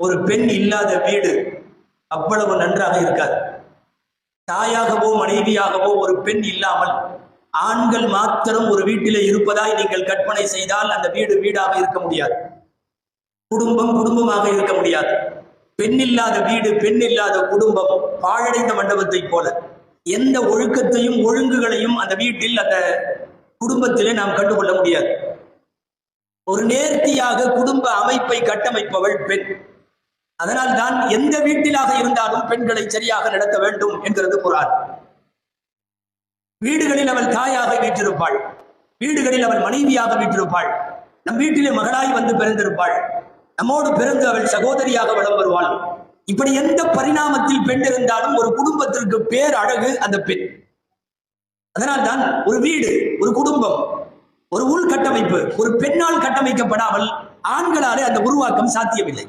ஒரு பெண் இல்லாத வீடு அவ்வளவு நன்றாக இருக்காது. தாயாகவோ மனைவியாகவோ ஒரு பெண் இல்லாமல் ஆண்கள் மாத்திரம் ஒரு வீட்டிலே இருப்பதாய் நீங்கள் கற்பனை செய்தால் அந்த வீடு வீடாக இருக்க முடியாது. குடும்பம் குடும்பமாக இருக்க முடியாது. பெண் இல்லாத வீடு பெண் இல்லாத குடும்பம் பாழடைந்த மண்டபத்தை போல. எந்த ஒழுக்கத்தையும் ஒழுங்குகளையும் அந்த வீட்டில் அந்த குடும்பத்திலே நாம் கண்டுகொள்ள முடியாது. ஒரு நேர்த்தியாக குடும்ப அமைப்பை கட்டமைப்பவள் பெண். அதனால் தான் எந்த வீட்டிலாக இருந்தாலும் பெண்களை சரியாக நடத்த வேண்டும் என்கிறது குரான். வீடுகளில் அவள் தாயாக வீற்றிருப்பாள். வீடுகளில் அவள் மனைவியாக வீற்றிருப்பாள். நம் வீட்டிலே மகளாய் வந்து பிறந்திருப்பாள். நம்மோடு பிறந்து அவள் சகோதரியாக வளம் வருவாள். இப்படி எந்த பரிணாமத்தில் பெண் இருந்தாலும் ஒரு குடும்பத்திற்கு பேர் அழகு அந்த பெண். அதனால் தான் ஒரு வீடு ஒரு குடும்பம் ஒரு உள்கட்டமைப்பு ஒரு பெண்ணால் கட்டமைக்கப்படாமல் ஆண்களாலே அந்த உருவாக்கம் சாத்தியமில்லை.